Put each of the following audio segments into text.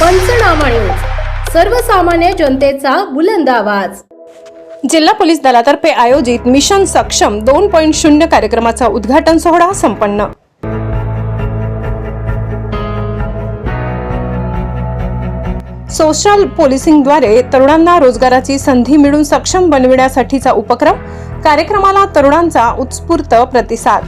पंचनामा न्यूज सर्वसामान्य जनतेचा बुलंद आवाज. जिल्हा पोलीस दलातर्फे आयोजित मिशन सक्षम दोन पॉईंट शून्य कार्यक्रमाचा उद्घाटन सोहळा संपन्न. सोशल पोलिसिंगद्वारे तरुणांना रोजगाराची संधी मिळून सक्षम बनविण्यासाठीचा उपक्रम कार्यक्रमाला तरुणांचा उत्स्फूर्त प्रतिसाद.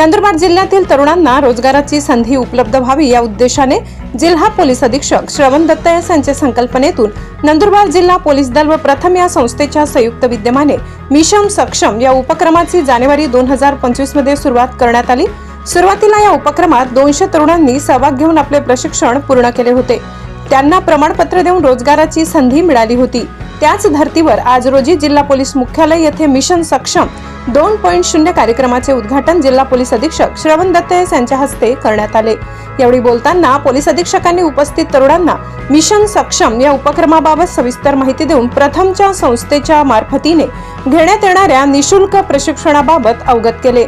नंदुरबार जिल्ह्यातील तरुणांना रोजगाराची संधी उपलब्ध व्हावी या उद्देशाने जिल्हा पोलीस अधीक्षक श्रवण दत्त यास यांच्या संकल्पनेतून नंदुरबार जिल्हा पोलीस दल व प्रथम या संस्थेच्या संयुक्त विद्यमाने मिशन सक्षम या उपक्रमाची जानेवारी दोन हजार पंचवीसमध्ये सुरुवात करण्यात आली. सुरुवातीला या उपक्रमात दोनशे तरुणांनी सहभाग घेऊन आपले प्रशिक्षण पूर्ण केले होते. त्यांना प्रमाणपत्र देऊन रोजगाराची संधी मिळाली होती. त्याच धर्तीवर आज रोजी जिल्हा पोलीस मुख्यालय येथे मिशन सक्षम दोन पॉईंट शून्य कार्यक्रमाचे उद्घाटन जिल्हा पोलीस अधीक्षक श्रवण दत्तयस यांच्या हस्ते करण्यात आले. यावेळी बोलताना पोलीस अधीक्षकांनी उपस्थित तरुणांना मिशन सक्षम या उपक्रमाबाबत सविस्तर माहिती देऊन प्रथमच्या संस्थेच्या मार्फतीने घेण्यात येणाऱ्या निशुल्क प्रशिक्षणाबाबत अवगत केले.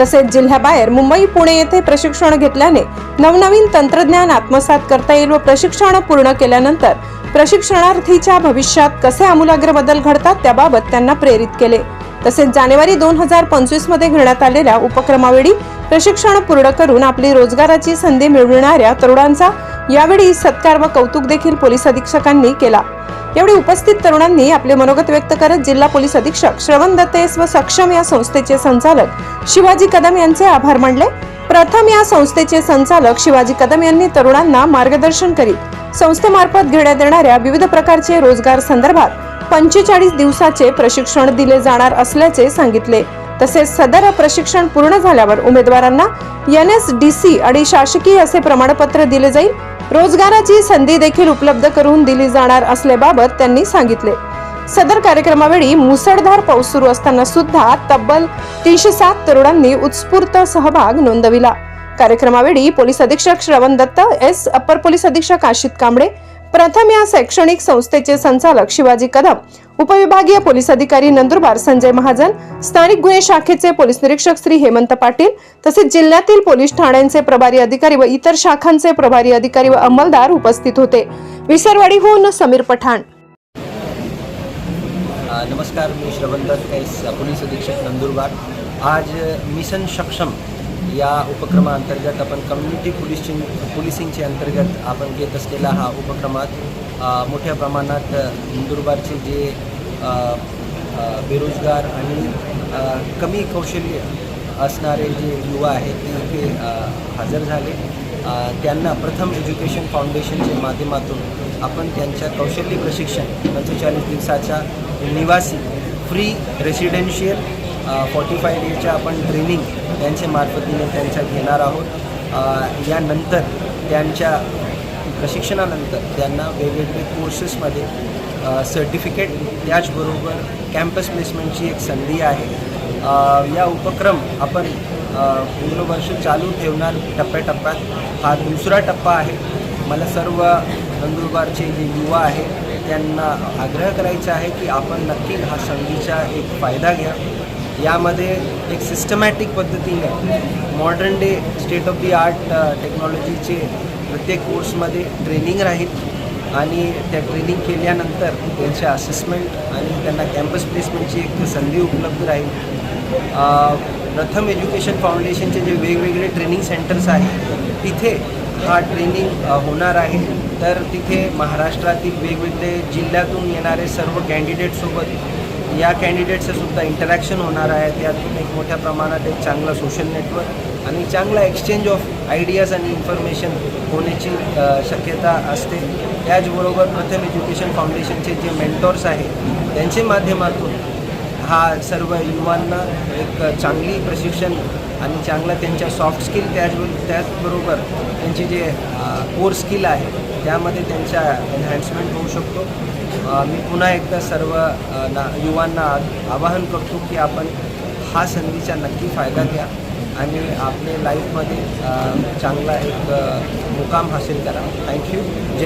तसेच जिल्ह्याबाहेर मुंबई पुणे येथे प्रशिक्षण घेतल्याने नवनवीन तंत्रज्ञान आत्मसात करता येईल व प्रशिक्षण पूर्ण केल्यानंतर प्रशिक्षणार्थीच्या भविष्यात कसे आमूलाग्र बदल घडतात त्याबाबत त्यांना प्रेरित केले. तसेच जानेवारी दोन हजार पंचवीसमध्ये घेण्यात आलेल्या उपक्रमावेळी प्रशिक्षण पूर्ण करून आपली रोजगाराची संधी मिळविणाऱ्या तरुणांचा यावेळी सत्कार व कौतुक देखील पोलीस अधीक्षकांनी केला. यावेळी उपस्थित तरुणांनी आपले मनोगत व्यक्त करत जिल्हा पोलीस अधीक्षक श्रवण दत्तेस व सक्षम या संस्थेचे संचालक शिवाजी कदम यांचे आभार मानले. प्रथम या संस्थेचे संचालक शिवाजी कदम यांनी तरुणांना मार्गदर्शन करीत संस्थेमार्फत घेण्यात येणाऱ्या विविध प्रकारचे रोजगार संदर्भात पंचेचाळीस दिवसाचे प्रशिक्षण दिले जाणार असल्याचे सांगितले. तसेच सदर प्रशिक्षण पूर्ण झाल्यावर उमेदवारांना एन एस डी सी आणि शासकीय असे प्रमाणपत्र दिले जाईल. रोजगाराची संधी देखील उपलब्ध करून दिली जाणार असल्याबाबत त्यांनी सांगितले. सदर कार्यक्रमावेळी मुसळधार पाऊस सुरू असताना सुद्धा तब्बल तीनशे सात तरुणांनी उत्स्फूर्त सहभाग नोंदविला. कार्यक्रमावेळी पोलीस अधीक्षक श्रवण दत्त एस अप्पर पोलीस अधीक्षक आशित कांबळे प्रथम या शैक्षणिक संस्थेचे संचालक शिवाजी कदम उपविभागीय पोलीस अधिकारी नंदुरबार संजय महाजन स्थानिक गुन्हे शाखेचे पोलीस निरीक्षक श्री हेमंत पाटील तसेच जिल्ह्यातील पोलीस ठाण्यांचे प्रभारी अधिकारी व इतर शाखांचे प्रभारी अधिकारी व अंमलदार उपस्थित होते. विसरवाडीहून समीर पठाण. नमस्कार मी श्रवणदत्त पोलीस अधीक्षक नंदुरबार. आज मिशन सक्षम या उपक्रमाअंतर्गत आपण कम्युनिटी पोलिसिंग पोलिसिंगचे अंतर्गत आपण घेत असलेला हा उपक्रमात मोठ्या प्रमाणात नंदुरबारचे जे बेरोजगार आणि कमी कौशल्य असणारे जे युवा आहेत ते इथे हजर झाले. त्यांना प्रथम एज्युकेशन फाउंडेशनच्या माध्यमातून आपण त्यांच्या कौशल्य प्रशिक्षण पंचेचाळीस दिवसाच्या निवासी फ्री रेसिडेन्शियल फॉर्टी फाय डेच्या आपण ट्रेनिंग त्यांच्या मार्फतीने त्यांच्या घेणार आहोत. यानंतर त्यांच्या प्रशिक्षणानंतर त्यांना वेगवेगळे कोर्सेसमध्ये सर्टिफिकेट त्याचबरोबर कॅम्पस प्लेसमेंटची एक संधी आहे. या उपक्रम आपण पूर्ण वर्ष चालू ठेवणार टप्प्याटप्प्यात. हा दुसरा टप्पा आहे. मला सर्व नंदुरबारचे जे युवा आहेत त्यांना आग्रह करायचा आहे की आपण नक्की हा संधीचा एक फायदा घ्या. यामध्ये एक सिस्टमॅटिक पद्धतीने modern day state of the art टेक्नॉलॉजीचे प्रत्येक कोर्समध्ये ट्रेनिंग राहील. आणि त्या ट्रेनिंग केल्यानंतर त्यांचे असेसमेंट आणि त्यांना कॅम्पस प्लेसमेंटची एक संधी उपलब्ध राहील. प्रथम एज्युकेशन फाउंडेशनचे जे वेगवेगळे ट्रेनिंग सेंटर्स आहेत तिथे हा ट्रेनिंग होणार आहे. तर तिथे महाराष्ट्रातील वेगवेगळे जिल्ह्यातून येणारे सर्व कॅन्डिडेटसोबत या कॅन्डिडेटचं सुद्धा इंटरॅक्शन होणार आहे. त्यातून एक मोठ्या प्रमाणात एक चांगला सोशल नेटवर्क आणि चांगला एक्सचेंज ऑफ आयडियाज आणि इन्फॉर्मेशन होण्याची शक्यता असते. त्याचबरोबर प्रथम एज्युकेशन फाउंडेशनचे जे मेंटॉर्स आहेत त्यांच्या माध्यमातून हा सर्व युवांना एक चांगली प्रशिक्षण आणि चांगला त्यांच्या सॉफ्ट स्किल त्याचबरोबर त्याचबरोबर त्यांचे जे कोर स्किल आहे त्यामध्ये त्यांच्या एन्हान्समेंट होऊ शकतो. मी पुन्हा एकदा सर्व ना युवांना आवाहन करतो की आपण हा संधीचा नक्की फायदा घ्या आणि आपल्या लाईफमध्ये चांगला एक मुकाम हासिल करा. थँक्यू जय